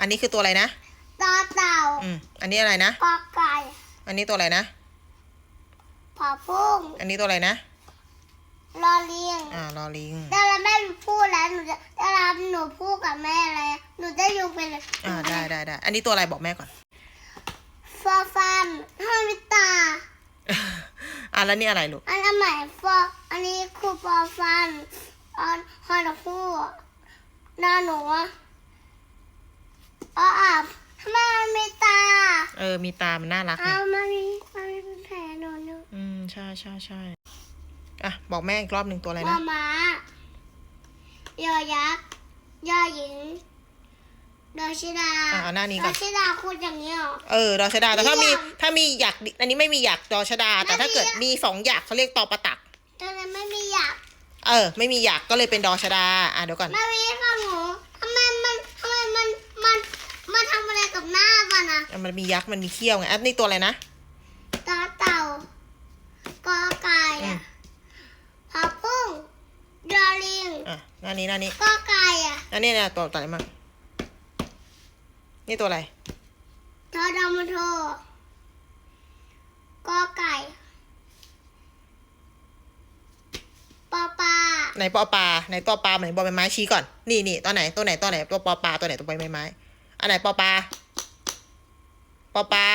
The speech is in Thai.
อันนี้คือตัวอะไรนะต่อเต่าอืมอันนี้อะไรนะกอไก่อันนี้ตัวอะไรนะผาพุ่งอันนี้ตัวอะไรนะรอเลียงอ่ารอลิงแต่ละแม่พูดแล้วหนูจะแต่ละหนูพูดกับแม่แล้วหนูจะอยู่เป็นอ่าได้ได้ได้อันนี้ตัวอะไรบอกแม่ก่อนฟอฟันฮามิตาอ่าแล้วนี่อะไรลูกอันนั้นหมายฟออันนี้คือฟอฟันอันฮอนคู่หน้าหนูอะอ๋ออะทำไมมันมีตา เออมีตา มันน่ารักอ้านี่วมันมีมันมีเป็นแผลหนูนึงอืมใช่ใช่ใช่อะ บอกแม่อีกรอบหนึ่งตัวอะไรม้านะม้ายอยักษ์ยอหญิงดอชิดาอะเอาหน้านี้ดก่ออนชิดาพูดอย่างนี้เหรอ เออดอชดา แต่ถ้ามีมีหยัก ถ้ามีหยักอันนี้ไม่มีหยักดอชดา แต่ถ้าเกิดไม่มีหยักมีสองหยักเขาเรียกตอประตักแต่นั้นไม่มีหยักษ์เออ ไม่มีหยักก็เลยเป็นดอชดา อะเดี๋ยวก่อนแม่วีฟังหนูทำไมมันทำไมมันมันมันทำอะไรกับหน้า มันอะอะมันมียักษ์มันมีเขี้ยวไงอะนี่ตัวอะไรนะตาเต่ากอไก่อือะมผาปุ้งดอลิงอะหน้านี้หน้านี้กอไก่อะอันนี้เนี่ยตัวตัวอะไรมั่งนี่ตัวอะไรทอดำมโทกอไก่ปอปลาไหนปอปลาไหนตัวปลาไหนบอใบไม้ชี้ก่อน นี่นี่ตัวไหนตัวไหนตัวไหนตัวปอปลาตัวไหนตัวใบไม้ อันไหนปอปลา ปอปา